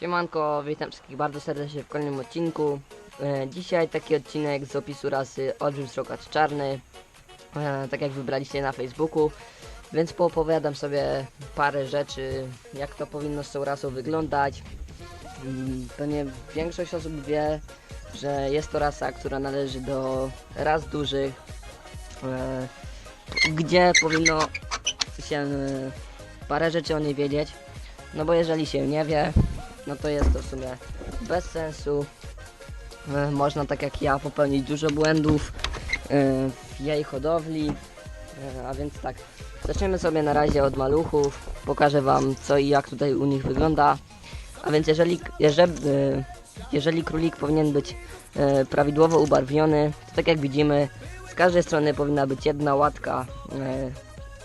Siemanko, witam wszystkich bardzo serdecznie w kolejnym odcinku. E, dzisiaj taki odcinek z opisu rasy Olbrzym Srokacz Czarny, e, tak jak wybraliście na Facebooku. Więc poopowiadam sobie parę rzeczy, jak to powinno z tą rasą wyglądać. Mm, Pewnie większość osób wie, że jest to rasa, która należy do ras dużych, e, gdzie powinno się e, parę rzeczy o niej wiedzieć. No bo jeżeli się nie wie, no to jest to w sumie bez sensu. E, Można tak jak ja popełnić dużo błędów e, w jej hodowli. E, A więc tak, zaczniemy sobie na razie od maluchów. Pokażę Wam co i jak tutaj u nich wygląda. A więc jeżeli, jeżeli, jeżeli królik powinien być prawidłowo ubarwiony, to tak jak widzimy, z każdej strony powinna być jedna łatka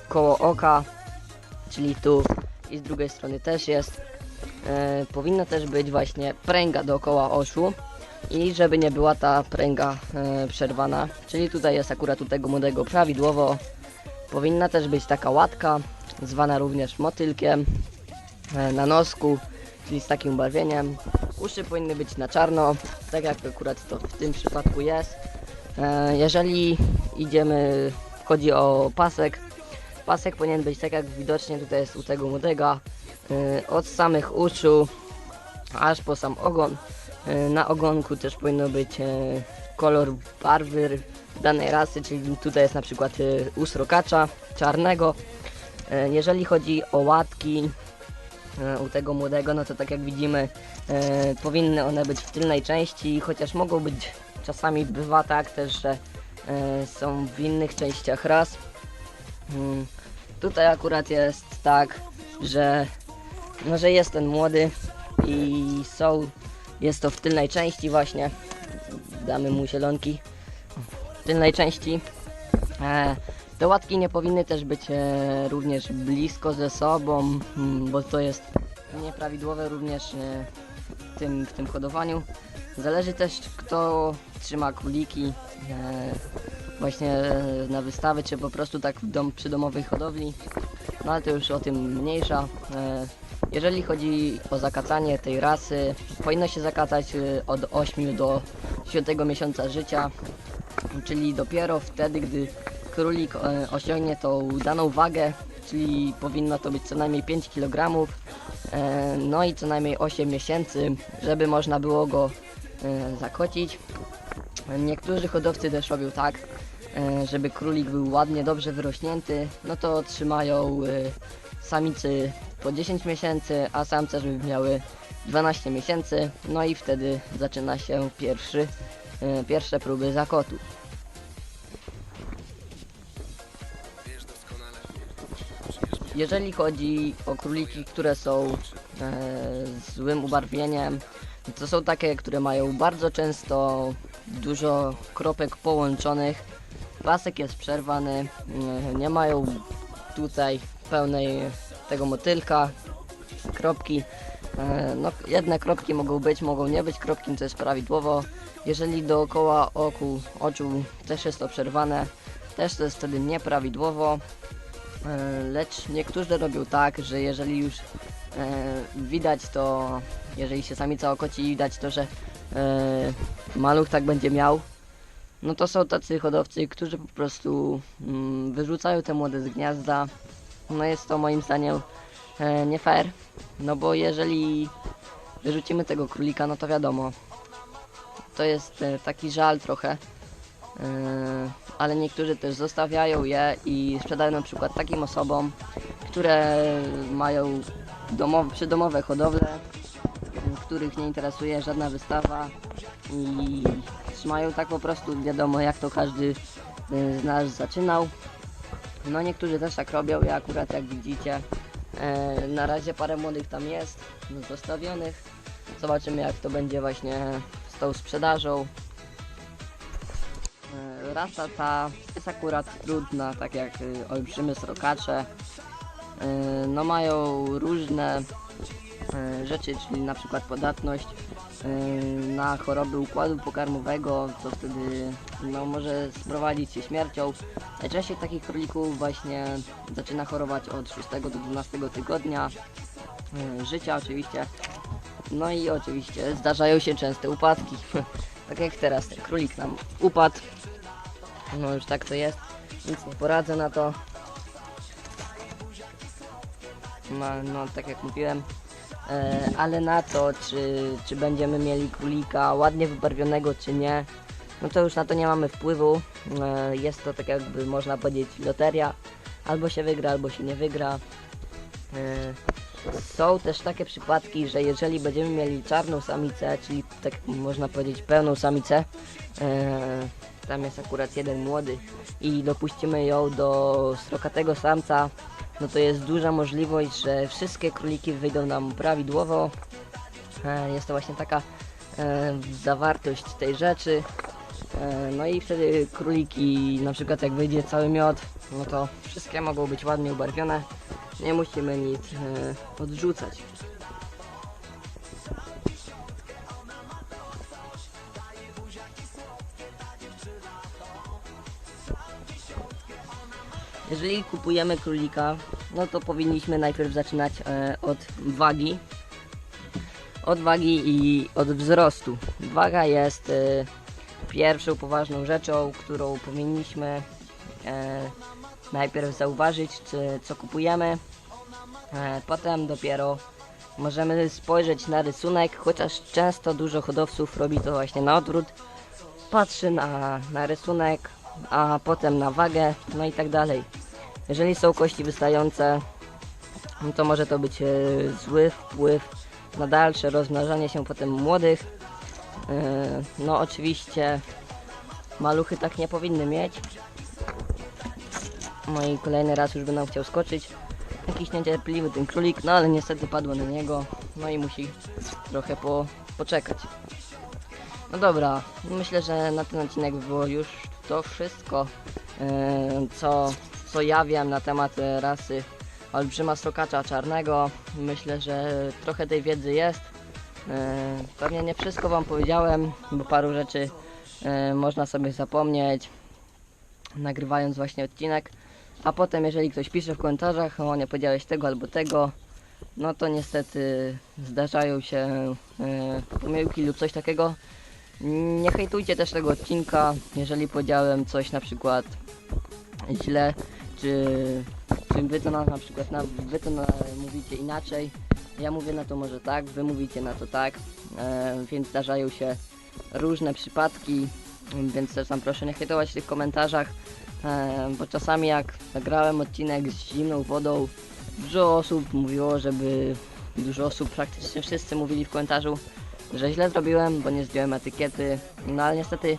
koło oka, czyli tu i z drugiej strony też jest. E, powinna też być właśnie pręga dookoła oszu i żeby nie była ta pręga e, przerwana, czyli tutaj jest akurat u tego młodego prawidłowo. Powinna też być taka łatka, zwana również motylkiem, e, na nosku, czyli z takim ubarwieniem. Uszy powinny być na czarno, tak jak akurat to w tym przypadku jest. Jeżeli idziemy, chodzi o pasek, pasek powinien być tak jak widocznie tutaj jest u tego młodego, od samych uszu aż po sam ogon. E, Na ogonku też powinno być e, kolor barwy danej rasy, czyli tutaj jest na przykład e, usrokacza czarnego. E, Jeżeli chodzi o łatki e, u tego młodego, no to tak jak widzimy e, powinny one być w tylnej części, chociaż mogą być, czasami bywa tak też, że e, są w innych częściach ras. Mm, Tutaj akurat jest tak, że, no, że jest ten młody i są, jest to w tylnej części właśnie. Damy mu zielonki. W tylnej części. E, te łatki nie powinny też być e, również blisko ze sobą, mm, bo to jest nieprawidłowe również e, w, tym, w tym hodowaniu. Zależy też kto trzyma króliki e, właśnie e, na wystawy, czy po prostu tak w dom, przy domowej hodowli. No ale to już o tym mniejsza. E, jeżeli chodzi o zakacanie tej rasy, powinno się zakacać e, od 8 do 10 miesiąca życia, czyli dopiero wtedy, gdy królik e, osiągnie tą daną wagę, czyli powinno to być co najmniej 5 kg, e, no i co najmniej 8 miesięcy, żeby można było go e, zakocić. Niektórzy hodowcy też robią tak, żeby królik był ładnie, dobrze wyrośnięty, no to trzymają samicy po 10 miesięcy, a samce żeby miały 12 miesięcy, no i wtedy zaczyna się pierwszy, e, pierwsze próby zakotu. Jeżeli chodzi o króliki, które są e, złym ubarwieniem, to są takie, które mają bardzo często dużo kropek połączonych. Pasek jest przerwany, nie, nie mają tutaj pełnej tego motylka, kropki. E, no, jedne kropki mogą być, mogą nie być kropki, to jest prawidłowo. Jeżeli dookoła oku, oczu też jest to przerwane, też to jest wtedy nieprawidłowo. E, Lecz niektórzy robią tak, że jeżeli już e, widać to, jeżeli się samica okoci i widać to, że maluch tak będzie miał, no to są tacy hodowcy, którzy po prostu mm, wyrzucają te młode z gniazda. No jest to moim zdaniem e, nie fair, no bo jeżeli wyrzucimy tego królika, no to wiadomo, to jest e, taki żal trochę. Yy, ale niektórzy też zostawiają je i sprzedają na przykład takim osobom, które mają domowe, przydomowe hodowle, których nie interesuje żadna wystawa i trzymają tak po prostu, wiadomo jak to każdy yy, z nas zaczynał. No niektórzy też tak robią, ja akurat jak widzicie, yy, na razie parę młodych tam jest, zostawionych. Zobaczymy jak to będzie właśnie z tą sprzedażą. E, Rasa ta jest akurat trudna, tak jak y, olbrzymy srokacze. E, No mają różne e, rzeczy, czyli na przykład podatność e, na choroby układu pokarmowego, co wtedy no, może sprowadzić się śmiercią. Najczęściej takich królików właśnie zaczyna chorować od 6 do 12 tygodnia e, życia oczywiście. No i oczywiście zdarzają się częste upadki. tak jak teraz ten królik nam upadł. No już tak to jest. Nic nie poradzę na to. No, no tak jak mówiłem. E, ale na to, czy, czy będziemy mieli królika ładnie wybarwionego, czy nie, no to już na to nie mamy wpływu. E, jest to tak jakby można powiedzieć loteria. Albo się wygra, albo się nie wygra. E, są też takie przypadki, że jeżeli będziemy mieli czarną samicę, czyli tak można powiedzieć pełną samicę, e, tam jest akurat jeden młody i dopuścimy ją do srokatego samca, no to jest duża możliwość, że wszystkie króliki wyjdą nam prawidłowo. Jest to właśnie taka zawartość tej rzeczy. E, no i wtedy króliki, na przykład jak wyjdzie cały miod, no to wszystkie mogą być ładnie ubarwione. Nie musimy nic e, odrzucać. Jeżeli kupujemy królika, no to powinniśmy najpierw zaczynać e, od wagi. Od wagi i od wzrostu. Waga jest pierwszą poważną rzeczą, którą powinniśmy e, najpierw zauważyć, czy, co kupujemy. E, potem dopiero możemy spojrzeć na rysunek, chociaż często dużo hodowców robi to właśnie na odwrót. Patrzy na, na rysunek, a potem na wagę, no i tak dalej. Jeżeli są kości wystające, no to może to być e, zły wpływ na dalsze rozmnażanie się potem młodych. E, no oczywiście maluchy tak nie powinny mieć. No i kolejny raz już będę chciał skoczyć. Jakiś niecierpliwy ten królik, no ale niestety padło na niego. No i musi trochę po, poczekać. No dobra, myślę, że na ten odcinek było już to wszystko, e, co, co ja wiem na temat rasy olbrzyma srokacza czarnego. Myślę, że trochę tej wiedzy jest. E, Pewnie nie wszystko Wam powiedziałem, bo paru rzeczy e, można sobie zapomnieć, nagrywając właśnie odcinek. A potem, jeżeli ktoś pisze w komentarzach, o nie powiedziałeś tego albo tego, no to niestety zdarzają się e, pomyłki lub coś takiego. Nie hejtujcie też tego odcinka, jeżeli powiedziałem coś na przykład źle, czy, czy wy to na, na przykład na, wy to na, mówicie inaczej. Ja mówię na to może tak, wy mówicie na to tak, e, więc zdarzają się różne przypadki, więc też tam proszę nie hejtować w tych komentarzach, e, bo czasami jak nagrałem odcinek z zimną wodą, dużo osób mówiło, żeby dużo osób, praktycznie wszyscy mówili w komentarzu, że źle zrobiłem, bo nie zdjąłem etykiety, no ale niestety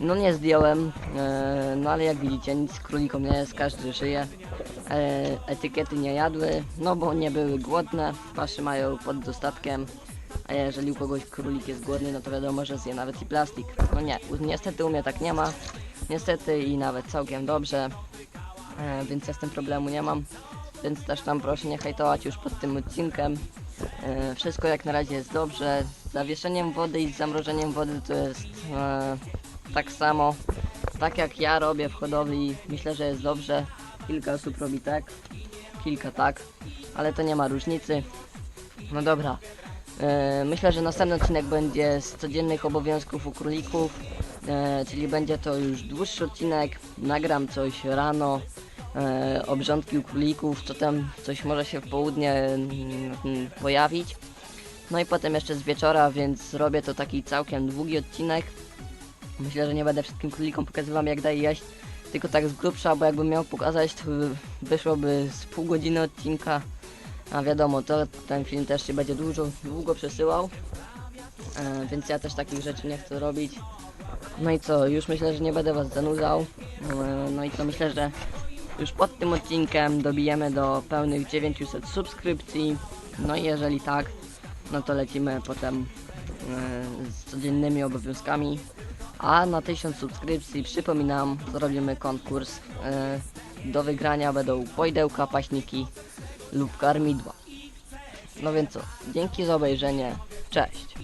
no nie zdjąłem, e, no ale jak widzicie nic królikom nie jest, każdy żyje. E, etykiety nie jadły, no bo nie były głodne, paszy mają pod dostatkiem, a jeżeli u kogoś królik jest głodny, no to wiadomo, że zje nawet i plastik. No nie, niestety u mnie tak nie ma, niestety i nawet całkiem dobrze, e, więc ja z tym problemu nie mam, więc też tam proszę nie hejtować już pod tym odcinkiem. E, wszystko jak na razie jest dobrze, z zawieszeniem wody i z zamrożeniem wody to jest e, tak samo, tak jak ja robię w hodowli, myślę, że jest dobrze. Kilka osób robi tak, kilka tak, ale to nie ma różnicy. No dobra, e, myślę, że następny odcinek będzie z codziennych obowiązków u królików, e, czyli będzie to już dłuższy odcinek, nagram coś rano, e, obrządki u królików, co tam coś może się w południe mm, mm, pojawić. No i potem jeszcze z wieczora, więc zrobię to taki całkiem długi odcinek. Myślę, że nie będę wszystkim królikom pokazywał jak daje jeść, tylko tak z grubsza, bo jakbym miał pokazać, to by wyszłoby z pół godziny odcinka. A wiadomo, to ten film też się będzie dużo, długo przesyłał, e, więc ja też takich rzeczy nie chcę robić. No i co, już myślę, że nie będę was zanudzał. E, no i co, myślę, że już pod tym odcinkiem dobijemy do pełnych 900 subskrypcji. No i jeżeli tak, no to lecimy potem e, z codziennymi obowiązkami. A na 1000 subskrypcji, przypominam, zrobimy konkurs. E, do wygrania będą pojdełka, paśniki lub karmidła. No więc co, dzięki za obejrzenie, cześć!